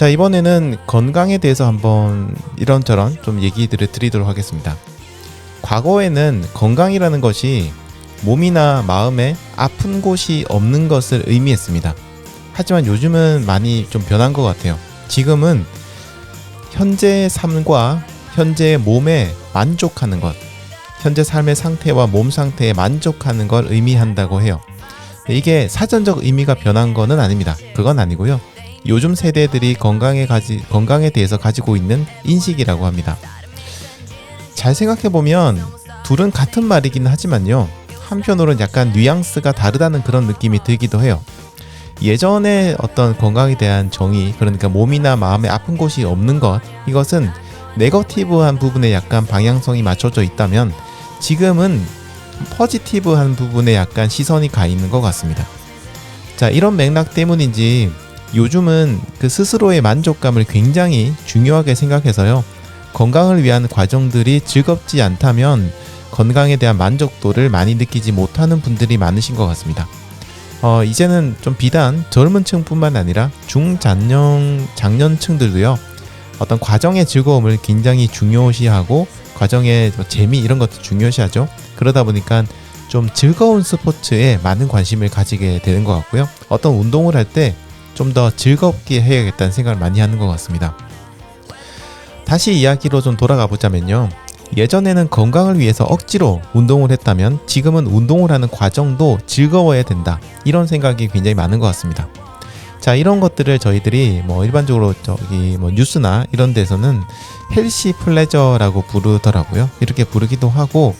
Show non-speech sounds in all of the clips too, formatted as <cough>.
자, 이번에는 건강에 대해서 한번 이런저런 좀 얘기들을 드리도록 하겠습니다. 과거에는 건강이라는 것이 몸이나 마음에 아픈 곳이 없는 것을 의미했습니다. 하지만 요즘은 많이 좀 변한 것 같아요. 지금은 현재의 삶과 현재의 몸에 만족하는 것, 현재 삶의 상태와 몸 상태에 만족하는 걸 의미한다고 해요. 이게 사전적 의미가 변한 거는 아닙니다. 그건 아니고요. 요즘 세대들이 건강에 가지 건강에 대해서 가지고 있는 인식이라고 합니다. 잘 생각해 보면 둘은 같은 말이긴 하지만요. 한편으로는 약간 뉘앙스가 다르다는 그런 느낌이 들기도 해요. 예전에 어떤 건강에 대한 정의, 그러니까 몸이나 마음에 아픈 곳이 없는 것, 이것은 네거티브한 부분에 약간 방향성이 맞춰져 있다면 지금은 퍼지티브한 부분에 약간 시선이 가 있는 것 같습니다. 자, 이런 맥락 때문인지 요즘은 그 스스로의 만족감을 굉장히 중요하게 생각해서요. 건강을 위한 과정들이 즐겁지 않다면 건강에 대한 만족도를 많이 느끼지 못하는 분들이 많으신 것 같습니다. 어, 이제는 좀 비단 젊은 층뿐만 아니라 중장년 장년층들도요. 어떤 과정의 즐거움을 굉장히 중요시하고 과정의 뭐 재미 이런 것도 중요시하죠. 그러다 보니까 좀 즐거운 스포츠에 많은 관심을 가지게 되는 것 같고요. 어떤 운동을 할 때 좀 더 즐겁게 해야겠다는 생각을 많이 하는 것 같습니다. 다시 이야기로 좀 돌아가 보자면요. 예전에는 건강을 위해서 억지로 운동을 했다면 지금은 운동을 하는 과정도 즐거워야 된다. 이런 생각이 굉장히 많은 것 같습니다. 자, 이런 것들을 저희들이 뭐 일반적으로 저기 뭐 뉴스나 이런 데서는 헬시 플레저라고 부르더라고요. 이렇게 부르기도 하고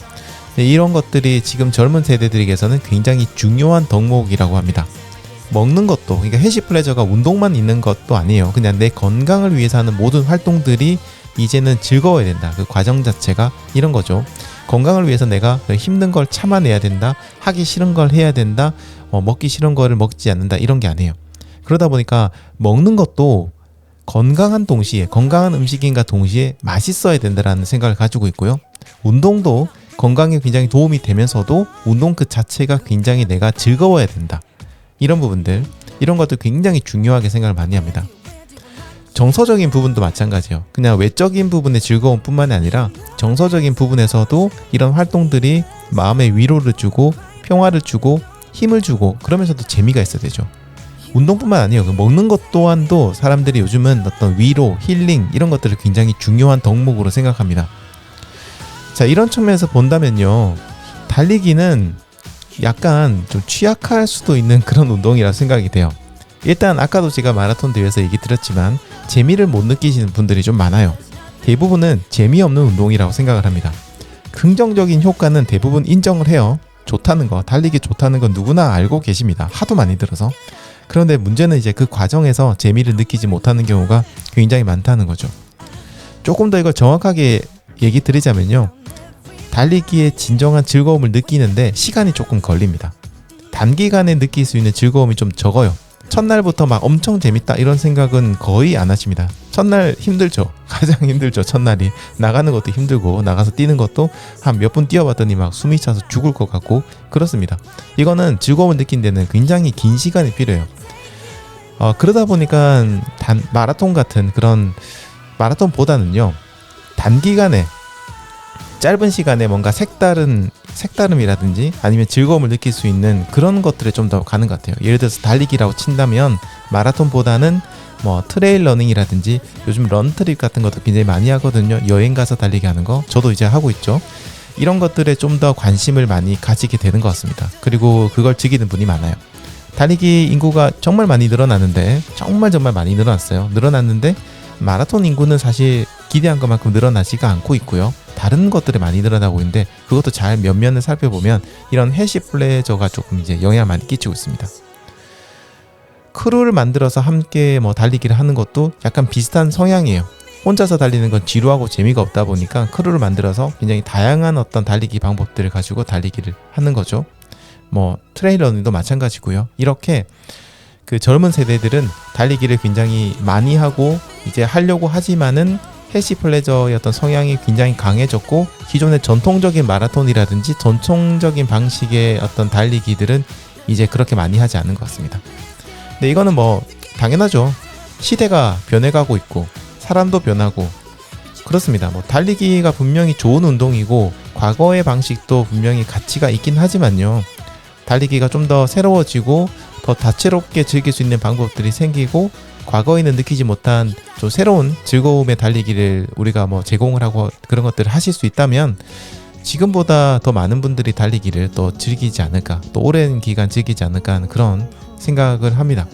이런 것들이 지금 젊은 세대들에게서는 굉장히 중요한 덕목이라고 합니다. 먹는 것도 그러니까 헬시 플레저가 운동만 있는 것도 아니에요. 그냥 내 건강을 위해서 하는 모든 활동들이 이제는 즐거워야 된다. 그 과정 자체가 이런 거죠. 건강을 위해서 내가 힘든 걸 참아내야 된다. 하기 싫은 걸 해야 된다. 어, 먹기 싫은 거를 먹지 않는다. 이런 게 아니에요. 그러다 보니까 먹는 것도 건강한 동시에 건강한 음식인가 동시에 맛있어야 된다라는 생각을 가지고 있고요. 운동도 건강에 굉장히 도움이 되면서도 운동 그 자체가 굉장히 내가 즐거워야 된다. 이런 부분들 이런 것도 굉장히 중요하게 생각을 많이 합니다. 정서적인 부분도 마찬가지예요. 그냥 외적인 부분의 즐거움뿐만이 아니라 정서적인 부분에서도 이런 활동들이 마음의 위로를 주고 평화를 주고 힘을 주고 그러면서도 재미가 있어야 되죠. 운동뿐만 아니에요. 그 먹는 것 또한도 사람들이 요즘은 어떤 위로, 힐링 이런 것들을 굉장히 중요한 덕목으로 생각합니다. 자, 이런 측면에서 본다면요. 달리기는 약간 좀 취약할 수도 있는 그런 운동이라 생각이 돼요. 일단 아까도 제가 마라톤 대회에서 얘기 드렸지만 재미를 못 느끼시는 분들이 좀 많아요. 대부분은 재미없는 운동이라고 생각을 합니다. 긍정적인 효과는 대부분 인정을 해요. 좋다는 거, 달리기 좋다는 건 누구나 알고 계십니다. 하도 많이 들어서. 그런데 문제는 이제 그 과정에서 재미를 느끼지 못하는 경우가 굉장히 많다는 거죠. 조금 더 이걸 정확하게 얘기 드리자면요. 달리기의 진정한 즐거움을 느끼는데 시간이 조금 걸립니다. 단기간에 느낄 수 있는 즐거움이 좀 적어요. 첫날부터 막 엄청 재밌다 이런 생각은 거의 안 하십니다. 첫날 힘들죠. <laughs> 가장 힘들죠. 첫날이 나가는 것도 힘들고 나가서 뛰는 것도 한 몇 분 뛰어봤더니 막 숨이 차서 죽을 것 같고 그렇습니다. 이거는 즐거움을 느낀 데는 굉장히 긴 시간이 필요해요. 어, 그러다 보니까 단 마라톤 같은 그런 마라톤보다는요 단기간에 짧은 시간에 뭔가 색다른 색다름이라든지 아니면 즐거움을 느낄 수 있는 그런 것들에 좀 더 가는 것 같아요. 예를 들어서 달리기라고 친다면 마라톤보다는 뭐 트레일 러닝이라든지 요즘 런트립 같은 것도 굉장히 많이 하거든요. 여행 가서 달리기 하는 거 저도 이제 하고 있죠. 이런 것들에 좀 더 관심을 많이 가지게 되는 것 같습니다. 그리고 그걸 즐기는 분이 많아요. 달리기 인구가 정말 많이 늘어나는데 정말 정말 많이 늘어났어요. 늘어났는데 마라톤 인구는 사실 기대한 것만큼 늘어나지가 않고 있고요. 다른 것들이 많이 늘어나고 있는데 그것도 잘 면면을 살펴보면 이런 해시 플레저가 조금 이제 영향을 많이 끼치고 있습니다. 크루를 만들어서 함께 뭐 달리기를 하는 것도 약간 비슷한 성향이에요. 혼자서 달리는 건 지루하고 재미가 없다 보니까 크루를 만들어서 굉장히 다양한 어떤 달리기 방법들을 가지고 달리기를 하는 거죠. 뭐 트레이러닝도 마찬가지고요. 이렇게 그 젊은 세대들은 달리기를 굉장히 많이 하고 이제 하려고 하지만은 해시 플레저의 어떤 성향이 굉장히 강해졌고 기존의 전통적인 마라톤이라든지 전통적인 방식의 어떤 달리기들은 이제 그렇게 많이 하지 않는 것 같습니다. 근데 이거는 뭐 당연하죠. 시대가 변해가고 있고 사람도 변하고 그렇습니다. 뭐 달리기가 분명히 좋은 운동이고 과거의 방식도 분명히 가치가 있긴 하지만요. 달리기가 좀 더 새로워지고 더 다채롭게 즐길 수 있는 방법들이 생기고 과거에는 느끼지 못한 좀 새로운 즐거움의 달리기를 우리가 뭐 제공을 하고 그런 것들을 하실 수 있다면 지금보다 더 많은 분들이 달리기를 또 즐기지 않을까 또 오랜 기간 즐기지 않을까 하는 그런 생각을 합니다.